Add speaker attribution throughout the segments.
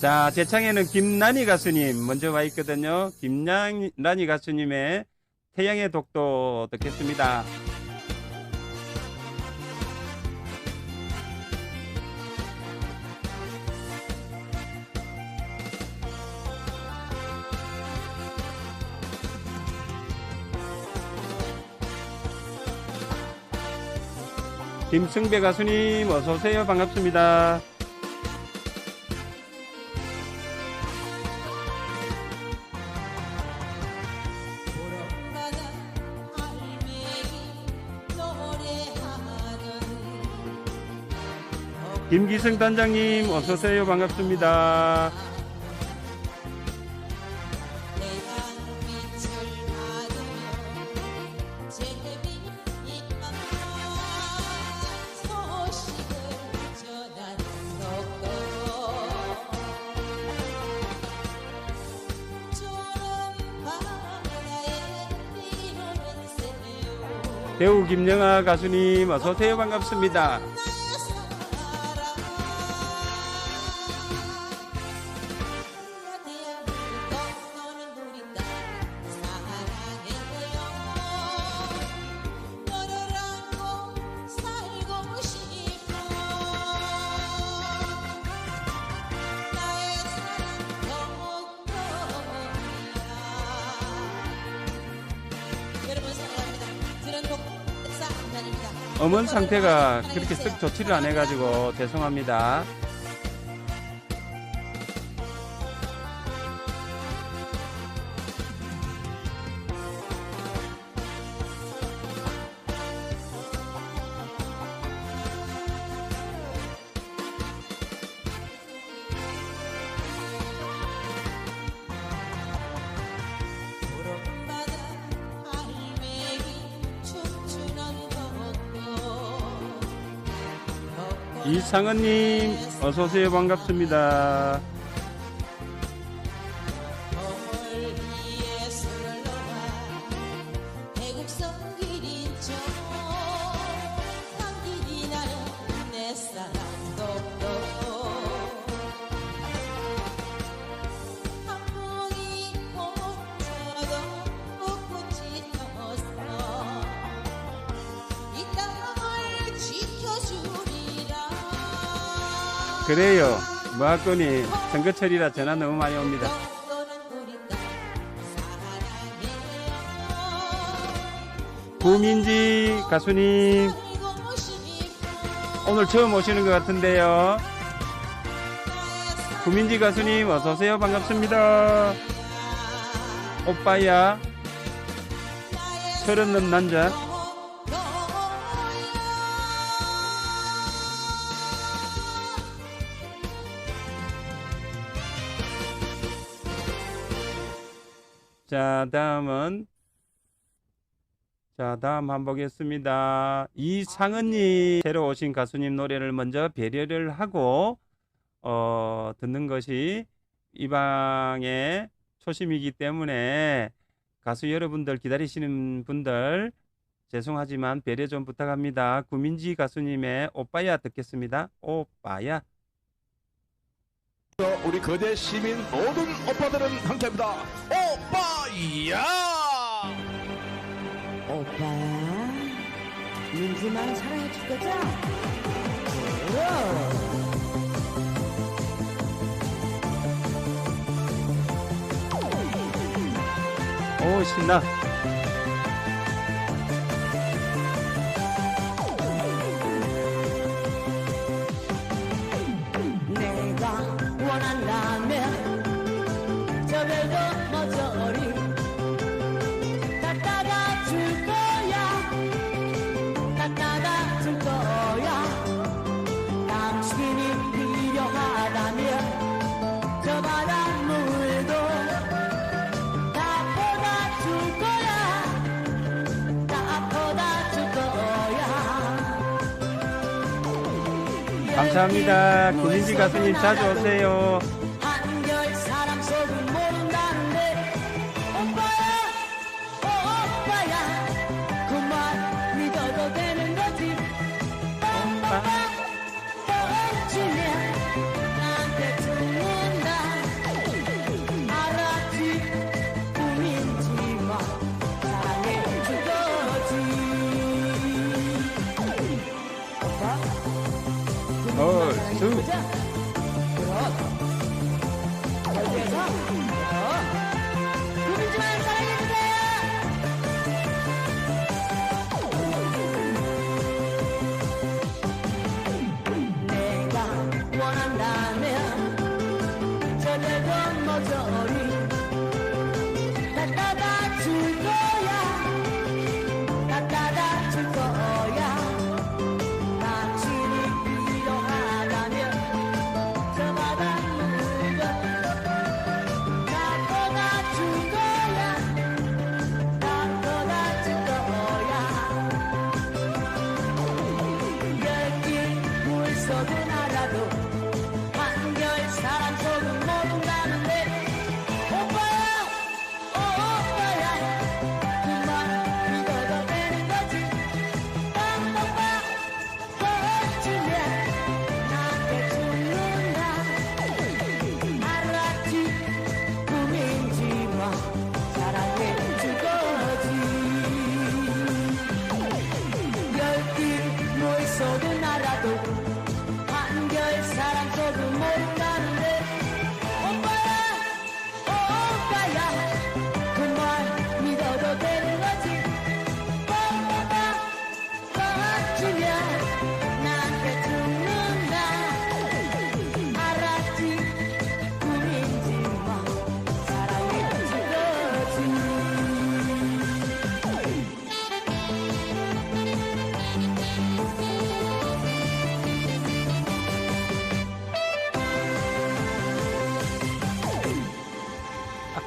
Speaker 1: 자, 제 창에는 김란희 가수님 먼저 와 있거든요. 김란희 가수님의 태양의 독도 듣겠습니다. 김승배 가수님 어서 오세요. 반갑습니다. 김기승 단장님 어서 오세요. 반갑습니다. 배우 김영아 가수님 어서 오세요. 반갑습니다. 어머니 상태가 그렇게 썩 좋지를 않아 가지고 죄송합니다. 이상은님 어서 오세요. 반갑습니다. 그래요. 무학권이 선거철이라 전화 너무 많이 옵니다. 구민지 가수님 오늘 처음 오시는 것 같은데요. 구민지 가수님 어서 오세요. 반갑습니다. 오빠야 넘 남자 자 다음은 자 다음 한번 보겠습니다. 이상은님 새로 오신 가수님 노래를 먼저 배려를 하고 어, 듣는 것이 이 방의 초심이기 때문에 가수 여러분들 기다리시는 분들 죄송하지만 배려 좀 부탁합니다. 구민지 가수님의 오빠야 듣겠습니다. 오빠야.
Speaker 2: 우리 거대 시민 모든 오빠들은 함께합니다. 오빠야,
Speaker 3: 민지만 사랑해 줄 거죠?
Speaker 1: 오 신나.
Speaker 3: 내가 원한다면 저 별도 모조리 갖
Speaker 1: 감사합니다. 구민지 가수님 자주 오세요.
Speaker 3: 真见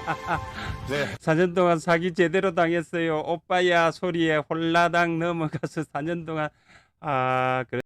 Speaker 4: 네.
Speaker 5: 4년 동안 사기 제대로 당했어요. 오빠야 소리에 홀라당 넘어가서 4년 동안 아 그래.